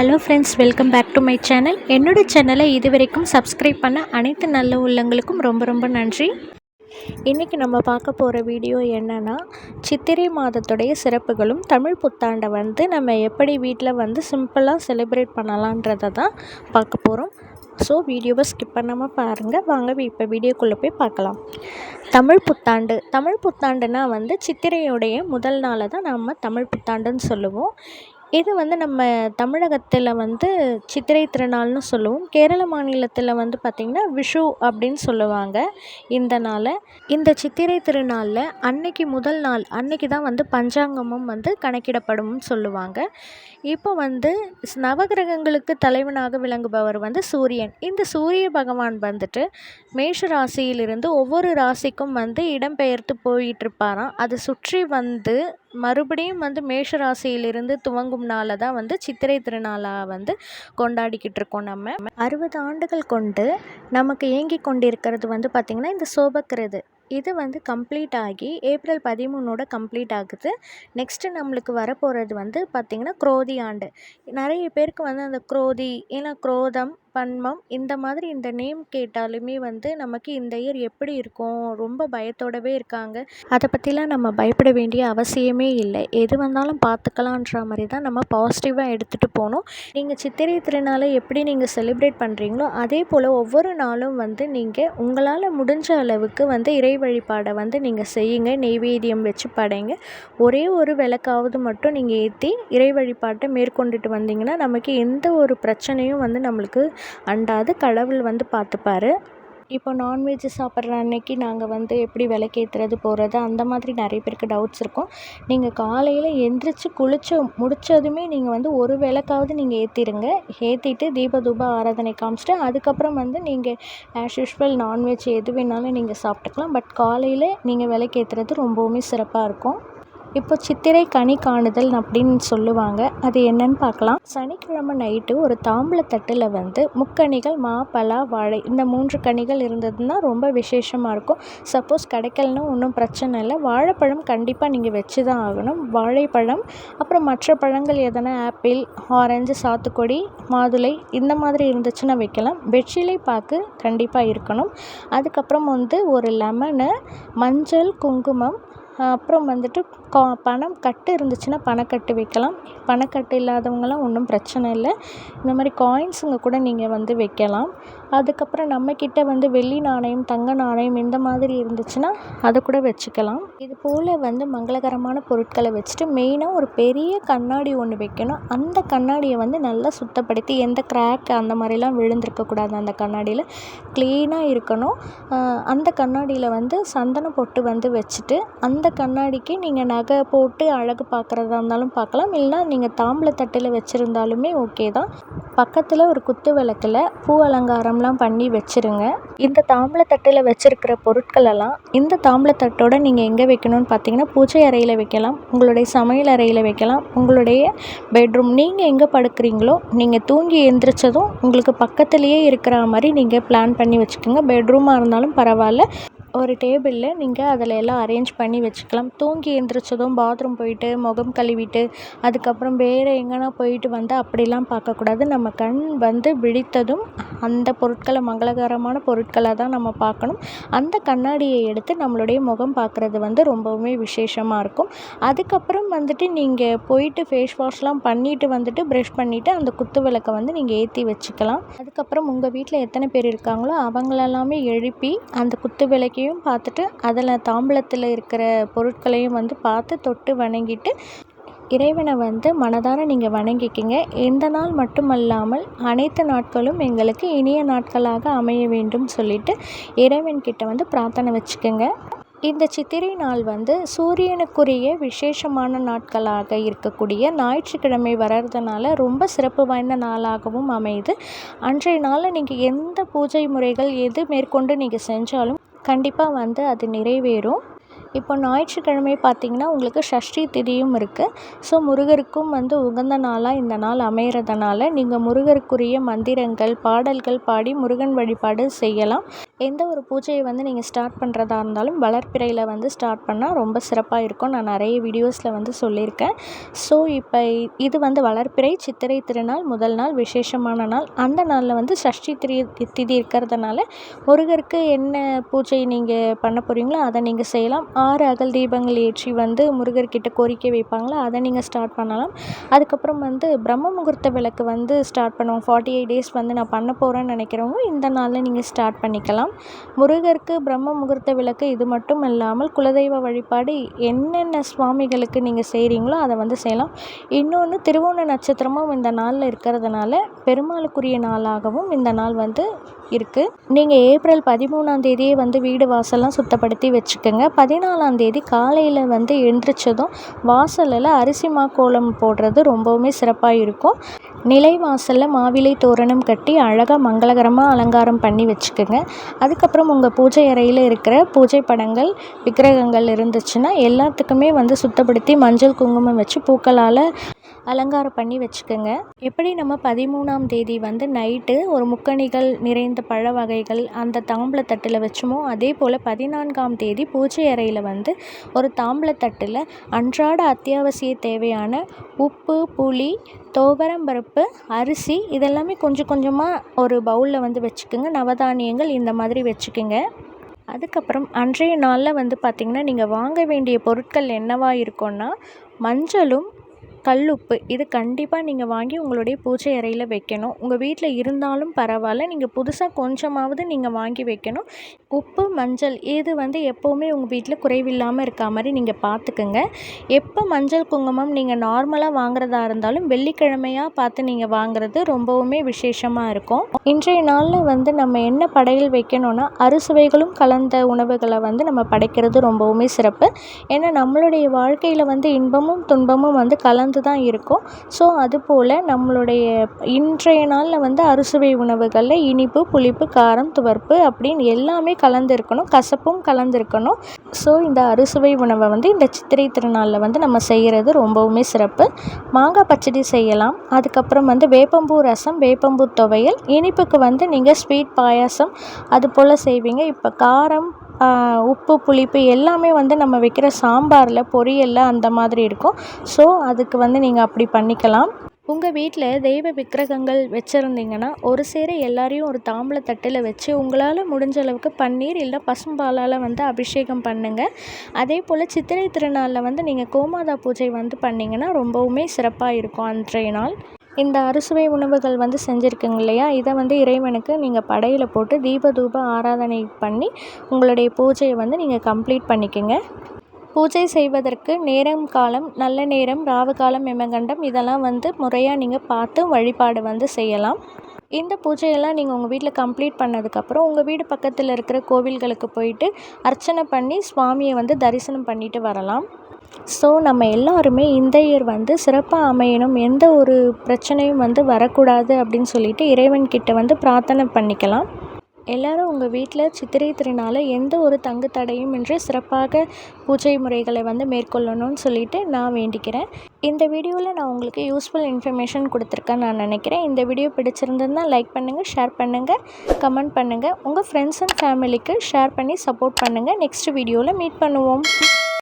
Hello friends welcome back to my channel என்னோட சேனலை இது வரைக்கும் சப்ஸ்கிரைப் பண்ண அனைத்து நல்ல உள்ளங்களுக்கும் ரொம்ப ரொம்ப நன்றி. இன்றைக்கி நம்ம பார்க்க போகிற வீடியோ என்னென்னா சித்திரை மாதத்துடைய சிறப்புகளும் தமிழ் புத்தாண்டை வந்து நம்ம எப்படி வீட்டில் வந்து சிம்பிளாக செலிப்ரேட் பண்ணலான்றதை தான் பார்க்க போகிறோம் ஸோ வீடியோவை ஸ்கிப் பண்ணாமல் பாருங்கள் வாங்க இப்போ வீடியோக்குள்ளே போய் பார்க்கலாம். தமிழ் புத்தாண்டு. தமிழ் புத்தாண்டுனா வந்து சித்திரையுடைய முதல் நாளை தான் நம்ம தமிழ் புத்தாண்டுன்னு சொல்லுவோம். இது வந்து நம்ம தமிழகத்தில் வந்து சித்திரை திருநாள்னு சொல்லுவோம். கேரள மாநிலத்தில் வந்து பார்த்திங்கன்னா விஷு அப்படின்னு சொல்லுவாங்க இந்த நாளை. இந்த சித்திரை திருநாளில் அன்னைக்கு முதல் நாள் அன்னைக்கு தான் வந்து பஞ்சாங்கமும் வந்து கணக்கிடப்படும்னு சொல்லுவாங்க. இப்போ வந்து நவகிரகங்களுக்கு தலைவனாக விளங்குபவர் வந்து சூரியன். இந்த சூரிய பகவான் வந்துட்டு மேஷ ராசியிலிருந்து ஒவ்வொரு ராசிக்கும் வந்து இடம்பெயர்த்து போயிட்டுருப்பாராம். அதை சுற்றி வந்து மறுபடியும் வந்து மேஷராசியிலிருந்து துவங்கும் நாளை தான் வந்து சித்திரை திருநாளாக வந்து கொண்டாடிக்கிட்டு இருக்கோம் நம்ம. அறுபது ஆண்டுகள் கொண்டு நமக்கு இயங்கி கொண்டிருக்கிறது வந்து பார்த்திங்கன்னா இந்த சோபக்கிறது இது வந்து கம்ப்ளீட் ஆகி ஏப்ரல் பதிமூணோட கம்ப்ளீட் ஆகுது. நெக்ஸ்ட்டு நம்மளுக்கு வரப்போகிறது வந்து பார்த்திங்கன்னா குரோதி ஆண்டு. நிறைய பேருக்கு வந்து அந்த குரோதி ஏன்னா குரோதம் பன்மம். இந்த மாதிரி இந்த நேம் கேட்டாலுமே வந்து நமக்கு இந்த இயர் எப்படி இருக்கும்? ரொம்ப பயத்தோடவே இருக்காங்க. அதை பற்றிலாம் நம்ம பயப்பட வேண்டிய அவசியமே இல்லை. எது வந்தாலும் பார்த்துக்கலான்ற மாதிரி தான் நம்ம பாசிட்டிவாக எடுத்துகிட்டு போகணும் நீங்கள் சித்திரை திருநாளை எப்படி நீங்கள் செலிப்ரேட் பண்ணுறீங்களோ அதே போல் ஒவ்வொரு நாளும் வந்து நீங்கள் உங்களால் முடிஞ்ச அளவுக்கு வந்து இறை வழிபாடை வந்து நீங்கள் செய்யுங்க. நெய்வேத்தியம் வச்சு படைங்க. ஒரே ஒரு விளக்காவது மட்டும் நீங்கள் ஏற்றி இறை வழிபாட்டை மேற்கொண்டுட்டு வந்தீங்கன்னா நமக்கு எந்த ஒரு பிரச்சனையும் வந்து நம்மளுக்கு அண்டாது கடவுள் வந்து பார்த்துப்பாரு. இப்போ நான்வெஜ் சாப்பிட்ற அன்னைக்கு நாங்கள் வந்து எப்படி விளக்கேத்துறது போகிறது அந்த மாதிரி நிறைய பேருக்கு டவுட்ஸ் இருக்கும். நீங்கள் காலையில் எந்திரிச்சு குளிச்சு முடித்ததுமே நீங்கள் வந்து ஒரு விளக்காவது நீங்கள் ஏற்றிடுங்க ஏற்றிட்டு தீப தூப ஆராதனை காமிச்சிட்டு அதுக்கப்புறம் வந்து நீங்கள் ஆஸ் யூஷுவல் நான்வெஜ் எது வேணாலும் நீங்கள் சாப்பிட்டுக்கலாம். பட் காலையில் நீங்கள் விளக்கேத்துறது ரொம்பவுமே சிறப்பாக இருக்கும். இப்போ சித்திரை கனி காணுதல் அப்படின்னு சொல்லுவாங்க. அது என்னன்னு பார்க்கலாம். சனிக்கிழமை நைட்டு ஒரு தாம்பூலத்தட்டில் வந்து முக்கணிகள் மா பலா வாழை இந்த மூன்று கனிகள் இருந்ததுன்னா ரொம்ப விசேஷமாக இருக்கும். சப்போஸ் கிடைக்கலன்னா ஒன்றும் பிரச்சனை இல்லை. வாழைப்பழம் கண்டிப்பாக நீங்கள் வச்சு தான் ஆகணும். வாழைப்பழம் அப்புறம் மற்ற பழங்கள் எதனா ஆப்பிள் ஆரஞ்சு சாத்துக்குடி மாதுளை இந்த மாதிரி இருந்துச்சுன்னா வைக்கலாம். வெற்றிலை பாக்கு கண்டிப்பாக இருக்கணும். அதுக்கப்புறம் வந்து ஒரு லெமனு மஞ்சள் குங்குமம் அப்புறம் வந்துட்டு கா பணம் கட்டு இருந்துச்சுன்னா பணக்கட்டு வைக்கலாம். பணக்கட்டு இல்லாதவங்களாம் ஒன்றும் பிரச்சனை இல்லை. இந்த மாதிரி காயின்ஸுங்க கூட நீங்கள் வந்து வைக்கலாம். அதுக்கப்புறம் நம்மக்கிட்ட வந்து வெள்ளி நாணயம் தங்க நாணயம் இந்த மாதிரி இருந்துச்சுன்னா அதை கூட வச்சுக்கலாம். இது போல் வந்து மங்களகரமான பொருட்களை வச்சுட்டு மெயினாக ஒரு பெரிய கண்ணாடி ஒன்று வைக்கணும். அந்த கண்ணாடியை வந்து நல்லா சுத்தப்படுத்தி எந்த கிராக் அந்த மாதிரிலாம் விழுந்திருக்கக்கூடாது அந்த கண்ணாடியில். க்ளீனாக இருக்கணும். அந்த கண்ணாடியில் வந்து சந்தன பொட்டு வந்து வச்சுட்டு அந்த கண்ணாடிக்கு நீங்கள் நகை போட்டு அழகு பார்க்குறதா இருந்தாலும் பார்க்கலாம். இல்லைனா நீங்கள் தாம்பூலத்தட்டில் வச்சுருந்தாலுமே ஓகே தான். பக்கத்தில் ஒரு குத்து விளக்கில் பூ அலங்காரம்லாம் பண்ணி வச்சுருங்க. இந்த தாம்பூலத்தட்டில் வச்சுருக்கிற பொருட்களெல்லாம் இந்த தாம்பூலத்தட்டோட நீங்கள் எங்கே வைக்கணும்னு பார்த்தீங்கன்னா பூஜை அறையில் வைக்கலாம் உங்களுடைய சமையல் அறையில் வைக்கலாம் உங்களுடைய பெட்ரூம் நீங்கள் எங்கே படுக்கிறீங்களோ நீங்கள் தூங்கி எழுந்திரிச்சதும் உங்களுக்கு பக்கத்துலேயே இருக்கிற மாதிரி நீங்கள் பிளான் பண்ணி வச்சுக்கோங்க. பெட்ரூமாக இருந்தாலும் பரவாயில்ல. ஒரு டேபிளில் நீங்கள் அதில் எல்லாம் அரேஞ்ச் பண்ணி வச்சுக்கலாம். தூங்கி எழுந்திரிச்சதும் பாத்ரூம் போயிட்டு முகம் கழுவிட்டு அதுக்கப்புறம் வேறு எங்கேனா போயிட்டு வந்து அப்படிலாம் பார்க்கக்கூடாது. நம்ம கண் வந்து விழித்ததும் அந்த பொருட்களை மங்களகரமான பொருட்களாக தான் நம்ம பார்க்கணும். அந்த கண்ணாடியை எடுத்து நம்மளுடைய முகம் பார்க்குறது வந்து ரொம்பவுமே விசேஷமாக இருக்கும். அதுக்கப்புறம் வந்துட்டு நீங்கள் போயிட்டு ஃபேஸ் வாஷ்லாம் பண்ணிவிட்டு வந்துட்டு ப்ரஷ் பண்ணிவிட்டு அந்த குத்து விளக்கை வந்து நீங்கள் ஏற்றி வச்சுக்கலாம். அதுக்கப்புறம் உங்கள் வீட்டில் எத்தனை பேர் இருக்காங்களோ அவங்களெல்லாமே எழுப்பி அந்த குத்து விளக்கையும் பார்த்துட்டு அதில் தாம்பூலத்தில் இருக்கிற பொருட்களையும் வந்து பார்த்து தொட்டு வணங்கிட்டு இறைவனை வந்து மனதார நீங்கள் வணங்கிக்கிங்க. இந்த நாள் மட்டுமல்லாமல் அனைத்து நாட்களும் எங்களுக்கு இனிய நாட்களாக அமைய வேண்டும் சொல்லிட்டு இறைவன்கிட்ட வந்து பிரார்த்தனை வச்சுக்கோங்க. இந்த சித்திரை நாள் வந்து சூரியனுக்குரிய விசேஷமான நாட்களாக இருக்கக்கூடிய ஞாயிற்றுக்கிழமை வர்றதுனால ரொம்ப சிறப்பு வாய்ந்த நாளாகவும் அமையுது. அன்றைய நாளில் நீங்கள் எந்த பூஜை முறைகள் எது மேற்கொண்டு நீங்கள் செஞ்சாலும் கண்டிப்பாக வந்து அது நிறைவேறும். இப்போ ஞாயிற்றுக்கிழமை பார்த்திங்கன்னா உங்களுக்கு சஷ்டி திதியும் இருக்குது ஸோ முருகருக்கும் வந்து உகந்த நாளாக இந்த நாள் அமைகிறதுனால நீங்கள் முருகருக்குரிய மந்திரங்கள் பாடல்கள் பாடி முருகன் வழிபாடு செய்யலாம். எந்த ஒரு பூஜையை வந்து நீங்கள் ஸ்டார்ட் பண்ணுறதா இருந்தாலும் வளர்ப்பிறையில் வந்து ஸ்டார்ட் பண்ணால் ரொம்ப சிறப்பாக இருக்கும். நான் நிறைய வீடியோஸில் வந்து சொல்லியிருக்கேன். ஸோ இப்போ இது வந்து வளர்ப்பிறை சித்திரை திருநாள் முதல் நாள் விசேஷமான நாள். அந்த நாளில் வந்து சஷ்டி திரி திதி இருக்கிறதுனால முருகருக்கு என்ன பூஜை நீங்கள் பண்ண போகிறீங்களோ அதை நீங்கள் செய்யலாம். ஆறு அகல் தீபங்கள் ஏற்றி வந்து முருகர்கிட்ட கோரிக்கை வைப்பாங்களோ அதை நீங்கள் ஸ்டார்ட் பண்ணலாம். அதுக்கப்புறம் வந்து பிரம்ம முகூர்த்த விளக்கு வந்து ஸ்டார்ட் பண்ணுவோம். ஃபார்ட்டி எயிட் டேஸ் வந்து நான் பண்ண போகிறேன்னு நினைக்கிறவங்க இந்த நாளில் நீங்கள் ஸ்டார்ட் பண்ணிக்கலாம். முருகருக்கு பிரம்ம முகூர்த்த விளக்கு இது மட்டும் இல்லாமல் குலதெய்வ வழிபாடு என்னென்ன சுவாமிகளுக்கு நீங்கள் செய்கிறீங்களோ அதை வந்து செய்யலாம். இன்னொன்று திருவோண நட்சத்திரமும் இந்த நாளில் இருக்கிறதுனால பெருமாளுக்குரிய நாளாகவும் இந்த நாள் வந்து இருக்குது நீங்கள் ஏப்ரல் பதிமூணாம் தேதியே வந்து வீடு வாசல்லாம் சுத்தப்படுத்தி வச்சுக்கோங்க. பதினாலாம் தேதி காலையில் வந்து எழுந்திரிச்சதும் வாசலில் அரிசி மா கோலம் போடுறது ரொம்பவுமே சிறப்பாக இருக்கும். நிலை வாசலில் மாவிலை தோரணம் கட்டி அழகாக மங்களகரமாக அலங்காரம் பண்ணி வச்சுக்கோங்க. அதுக்கப்புறம் உங்கள் பூஜை அறையில் இருக்கிற பூஜை படங்கள் விக்கிரகங்கள் இருந்துச்சுன்னா எல்லாத்துக்குமே வந்து சுத்தப்படுத்தி மஞ்சள் குங்குமம் வச்சு பூக்களால் அலங்காரம் பண்ணி வச்சுக்கோங்க. எப்படி நம்ம பதிமூணாம் தேதி வந்து நைட்டு ஒரு முக்கணிகள் நிறைந்த பழ வகைகள் அந்த தாம்பளத்தட்டில் வச்சோமோ அதே போல் பதினான்காம் தேதி பூஜை அறையில் வந்து ஒரு தாம்பளத்தட்டில் அன்றாட அத்தியாவசிய தேவையான உப்பு புளி துவரம்பருப்பு அரிசி இதெல்லாமே கொஞ்சம் கொஞ்சமாக ஒரு பவுலில் வந்து வச்சுக்கோங்க. நவதானியங்கள் இந்த மாதிரி வச்சுக்கோங்க. அதுக்கப்புறம் அன்றைய நாளில் வந்து பார்த்திங்கன்னா நீங்கள் வாங்க வேண்டிய பொருட்கள் என்னவாக இருக்கும்னா மஞ்சளும் கல்லுப்பு. இது கண்டிப்பாக நீங்கள் வாங்கி உங்களுடைய பூஜை அறையில் வைக்கணும். உங்கள் வீட்டில் இருந்தாலும் பரவாயில்ல. நீங்கள் புதுசாக கொஞ்சமாவது நீங்கள் வாங்கி வைக்கணும். உப்பு மஞ்சள் இது வந்து எப்போவுமே உங்கள் வீட்டில் குறைவில்லாமல் இருக்கா மாதிரி நீங்கள் பார்த்துக்குங்க எப்போ மஞ்சள் குங்குமம் நீங்கள் நார்மலாக வாங்குறதா இருந்தாலும் வெள்ளிக்கிழமையாக பார்த்து நீங்கள் வாங்குறது ரொம்பவுமே விசேஷமாக இருக்கும். இன்றைய நாளில் வந்து நம்ம என்ன படையல் வைக்கணும்னா அறுசுவைகளும் கலந்த உணவுகளை வந்து நம்ம படைக்கிறது ரொம்பவுமே சிறப்பு. ஏன்னா நம்மளுடைய வாழ்க்கையில் வந்து இன்பமும் துன்பமும் வந்து கலந்து தான் இருக்கும். ஸோ அதுபோல் நம்மளுடைய இன்றைய நாளில் வந்து அறுசுவை உணவுகளில் இனிப்பு புளிப்பு காரம் துவர்ப்பு அப்படின்னு எல்லாமே கலந்துருக்கணும். கசப்பும் கலந்துருக்கணும். ஸோ இந்த அறுசுவை உணவை வந்து இந்த சித்திரை திருநாளில் வந்து நம்ம செய்கிறது ரொம்பவுமே சிறப்பு. மாங்காய் பச்சடி செய்யலாம். அதுக்கப்புறம் வந்து வேப்பம்பூ ரசம் வேப்பம்பூ துவையல். இனிப்புக்கு வந்து நீங்கள் ஸ்வீட் பாயாசம் அது போல் செய்வீங்க. இப்போ காரம் உப்பு புளிப்பு எல்லாமே வந்து நம்ம வைக்கிற சாம்பாரில் பொரியலில் அந்த மாதிரி இருக்கும். ஸோ அதுக்கு வந்து நீங்கள் அப்படி பண்ணிக்கலாம். உங்கள் வீட்டில் தெய்வ விக்கிரகங்கள் வச்சுருந்தீங்கன்னா ஒரு சேர எல்லாரையும் ஒரு தாம்பூல தட்டில் வச்சு உங்களால் முடிஞ்ச அளவுக்கு பன்னீர் இல்லை பசும்பாலால் வந்து அபிஷேகம் பண்ணுங்கள் அதே போல் சித்திரை திருநாளில் வந்து நீங்கள் கோமாதா பூஜை வந்து பண்ணிங்கன்னா ரொம்பவுமே சிறப்பாக இருக்கும் அன்றைய நாள். இந்த அறுசுவை உணவுகள் வந்து செஞ்சுருக்குங்க இல்லையா? இதை வந்து இறைவனுக்கு நீங்கள் படையில் போட்டு தீப தூப ஆராதனை பண்ணி உங்களுடைய பூஜையை வந்து நீங்கள் கம்ப்ளீட் பண்ணிக்கோங்க. பூஜை செய்வதற்கு நேரம் காலம் நல்ல நேரம் ராவு காலம் எமகண்டம் இதெல்லாம் வந்து முறையாக நீங்கள் பார்த்து வழிபாடு வந்து செய்யலாம். இந்த பூஜையெல்லாம் நீங்கள் உங்கள் வீட்டில் கம்ப்ளீட் பண்ணதுக்கப்புறம் உங்கள் வீடு பக்கத்தில் இருக்கிற கோவில்களுக்கு போயிட்டு அர்ச்சனை பண்ணி சுவாமியை வந்து தரிசனம் பண்ணிட்டு வரலாம். ஸோ நம்ம எல்லாருமே இந்த இயர் வந்து சிறப்பாக அமையணும். எந்த ஒரு பிரச்சனையும் வந்து வரக்கூடாது அப்படின்னு சொல்லிட்டு இறைவன்கிட்ட வந்து பிரார்த்தனை பண்ணிக்கலாம். எல்லாரும் உங்கள் வீட்டில் சித்திரை திருநாளை எந்த ஒரு தங்கு தடையும் இன்றி சிறப்பாக பூஜை முறைகளை வந்து மேற்கொள்ளணும்னு சொல்லிட்டு நான் வேண்டிக்கிறேன். இந்த வீடியோவில் நான் உங்களுக்கு யூஸ்ஃபுல் இன்ஃபர்மேஷன் கொடுத்துருக்கேன் நான் நினைக்கிறேன். இந்த வீடியோ பிடிச்சிருந்ததுன்னா லைக் பண்ணுங்கள் ஷேர் பண்ணுங்கள் கமெண்ட் பண்ணுங்கள் உங்கள் ஃப்ரெண்ட்ஸ் அண்ட் ஃபேமிலிக்கு ஷேர் பண்ணி சப்போர்ட் பண்ணுங்கள் நெக்ஸ்ட் வீடியோவில் மீட் பண்ணுவோம்.